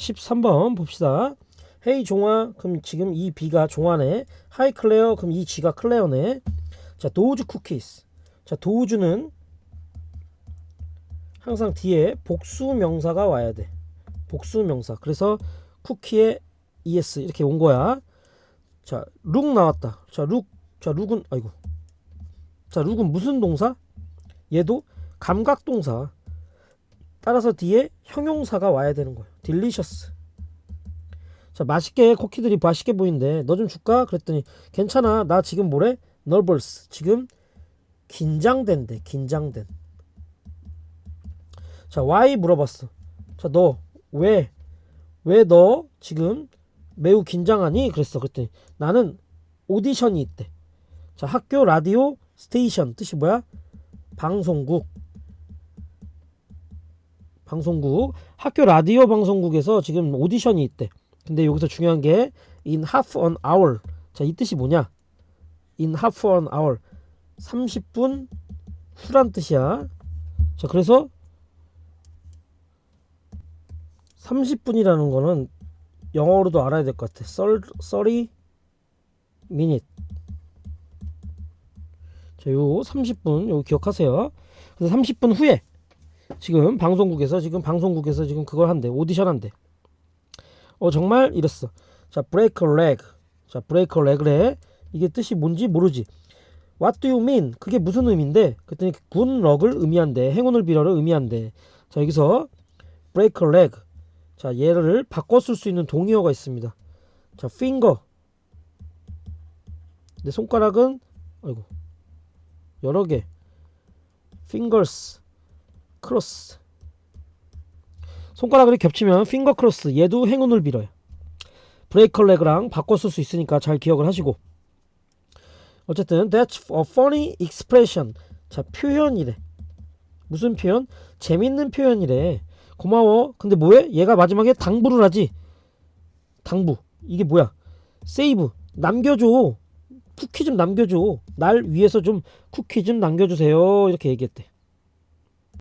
13번 봅시다. 헤이 종아 그럼 지금 이 B가 종아네. 하이 클레어 그럼 이 G가 클레어네. 자 도우즈 쿠키스. 자 도우즈는 항상 뒤에 복수 명사가 와야 돼. 복수 명사. 그래서 쿠키에 es 이렇게 온 거야. 자, 룩 나왔다. 자, 룩. 자, 룩은 아이고. 자, 룩은 무슨 동사? 얘도 감각 동사. 따라서 뒤에 형용사가 와야 되는 거예요. 딜리셔스. 자, 맛있게 쿠키들이 맛있게 보이는데 너 좀 줄까? 그랬더니 괜찮아. 나 지금 뭐래? nervous. 지금 긴장된대. 긴장된. 자, why 물어봤어. 자, 너 왜? 왜 너 지금 매우 긴장하니? 그랬어. 그랬더니 나는 오디션이 있대. 자, 학교 라디오 스테이션 뜻이 뭐야? 방송국. 방송국. 학교 라디오 방송국에서 지금 오디션이 있대. 근데 여기서 중요한 게 in half an hour. 자, 이 뜻이 뭐냐? in half an hour. 30분 후란 뜻이야. 자, 그래서 30분이라는 거는 영어로도 알아야 될 것 같아. 30 minute. 자, 요 30분 요거 기억하세요. 그래서 30분 후에 지금 방송국에서 지금 방송국에서 지금 그걸 한대. 오디션 한대. 어 정말 이랬어. 자, a leg. 자, a leg래. 이게 뜻이 뭔지 모르지. What do you mean? 그게 무슨 의미인데? 그랬더니 군 럭을 의미한대. 행운을 빌어를 의미한대. 자, 여기서 break a leg. 자, 얘를 바꿔 쓸 수 있는 동의어가 있습니다. 자, finger. 내 손가락은 아이고. 여러 개. fingers. Cross. 손가락이 겹치면 finger cross. 얘도 행운을 빌어요. a leg랑 바꿔 쓸 수 있으니까 잘 기억을 하시고. 어쨌든 that's a funny expression. 자, 표현이래. 무슨 표현? 재밌는 표현이래. 고마워. 근데 뭐해? 얘가 마지막에 당부를 하지. 당부. 이게 뭐야? 세이브. 남겨줘. 쿠키 좀 남겨줘. 날 위해서 좀 쿠키 좀 남겨주세요. 이렇게 얘기했대.